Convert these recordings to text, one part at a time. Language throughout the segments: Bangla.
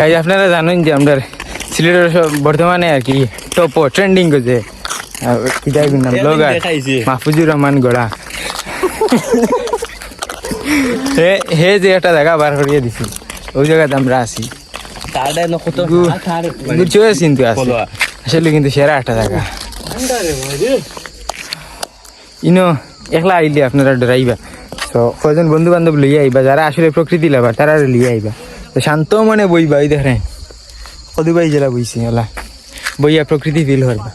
এই আপনারা জানেন যে আমরা সিলেটের বর্তমানে আর কি টপ ট্রেন্ডিং করছে আর কি নাম ব্লগার মাহফুজুর রহমান গড়া। হে হে যে একটা জায়গা বার করিয়ে দিছি ওই জায়গাতে আমরা আছি। তারটা ন কত গু- তার গুছিয়ে কিন্তু আছে। আসলে কিন্তু সেরা একটা জায়গা। ইনো একলা আইলে আপনারা ডরাইবা। তো কজন বন্ধু বান্ধব লইয়া আইবা যারা আসলে প্রকৃতি লাভার তারা লইয়া আইবা। শান্ত মনে বইবা ওই দেখেন কদুবাই জেলা বইছি ওলা। বইয়া প্রকৃতি ফিল করবা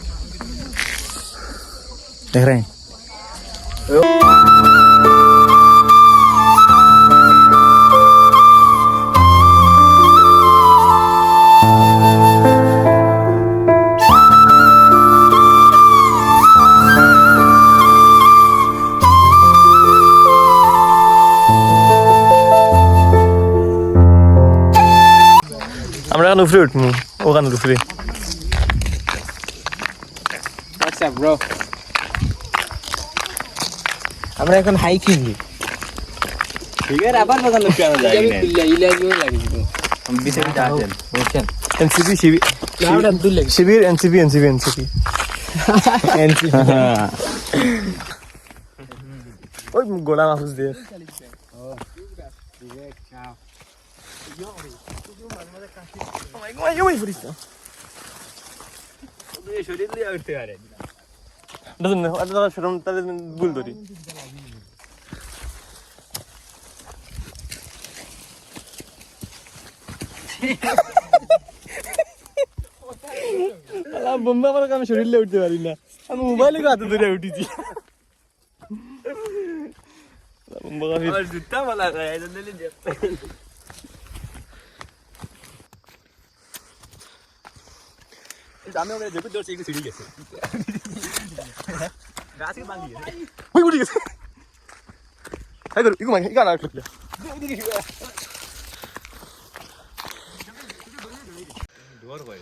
দেখেন আমরা এখন উপরে উঠবো। ওখানে উপরে। আমরা এখন হাইকিং ঠিক আছে আবার কথা লোক কেন বুঝছেন? এনসিপি শিবির শিবির এনসিপি এনসিপি এনসিপি। ওই গোলা মাহুস দিয়ে। ভুল ধরি বোম্বা আমার আমি শরীরে উঠতে পারি না আমি মোবাইলে হাতে ধরে উঠেছি জুতা বলা আমি ওকে দেখে দৌড়ছে একটু সিঁড়ি গেছে। গাছে বাঙ্গি গেছে ওই উঠে গেছে। হাই ধরো ইকো মাই ইকা না উঠলে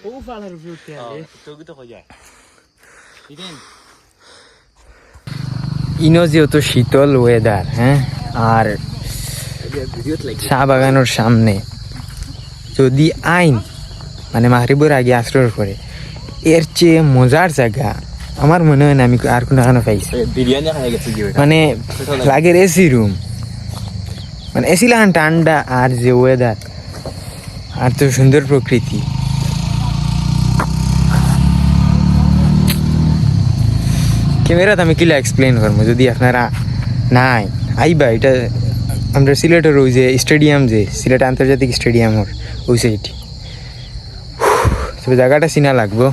ও ফালার উপরে উঠতে তোকে তো ইনো যেহেতু শীতল ওয়েদার হ্যাঁ? আর চা বাগানোর সামনে যদি আইন মানে মাহরিবুর আগে আশ্রয় করে এর চেয়ে মজার জায়গা আমার মনে হয় না আমি আর কোনো এখানে পাইছি মানে লাগের এসি রুম মানে এসি লাগান ঠান্ডা আর যে ওয়েদার আর তো সুন্দর প্রকৃতি। ক্যামেরাতে আমি কিলা এক্সপ্লেন করব যদি আপনারা নাই আইবা এটা আমরা সিলেটের ওই যে স্টেডিয়াম যে সিলেট আন্তর্জাতিক স্টেডিয়ামর ওই সাইড তবে জায়গাটা চিনা লাগবো।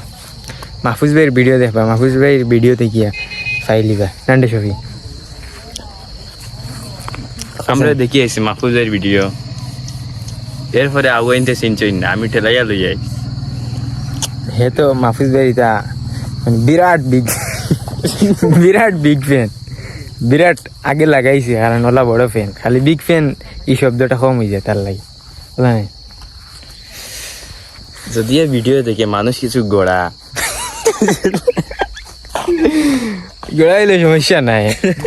মাহফুজ ভাইয়ের ভিডিও দেখবা মাহফুজ ভাইয়ের ভিডিও দেখিয়া ফাইলিবা নান্ডে ছবি আমরা দেখি আইছি মাহফুজের ভিডিও এরপরে আগুয়াইনতে চিনছই না আমি ঠেলাইয়া লই যাই হে তো মাহফুজ ভাই এটা মানে বিরাট বিগ বিরাট বিগ ফ্যান বিরাট আগে লাগাইছে কারণ ওলা বড় ফ্যান খালি বিগ ফ্যান এই শব্দটা কম হয়ে যায় তার লাগে? যদি ভিডিও দেখে মানুষ কিছু গোড়া গড়াইলে সমস্যা নাই।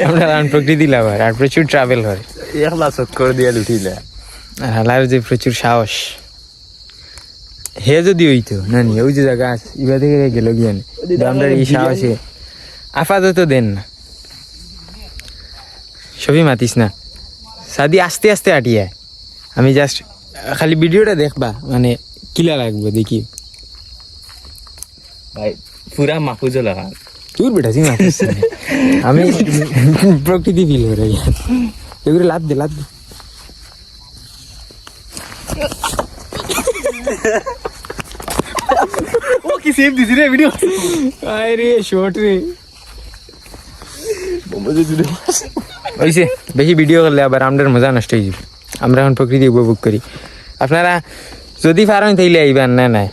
আমরা প্রকৃতি লাভার আর প্রচুর ট্রাভেল হয়। একলা চক্কর দিয়ে লুঠিলে আর হালার যে প্রচুর সাহস। হে যদি হইতো না নি ওই যে জায়গা আছে ইবা থেকে গেল গিয়ে এই সাহসে আপাতত দেন না। সবই মাতিস না। সাদি আস্তে আস্তে আটিয়ায় আমি জাস্ট খালি ভিডিওটা দেখবা মানে কিলা লাগবে দেখি। ভাই পুরা মাহফুজও লাগা তোর বেটা সিং মাতিস না। আমি প্রকৃতি ফিল করে এগুলো লাভ দে লাভ দে ও কি সেভ দিছি রে ভিডিও আরে শর্ট রে হয়েছে বেশি ভিডিও করলে আবার আমাদের মজা নষ্ট হয়ে যাবে আমরা এখন প্রকৃতি উপভোগ করি আপনারা যদি পারেন তাইলে আইবেন না না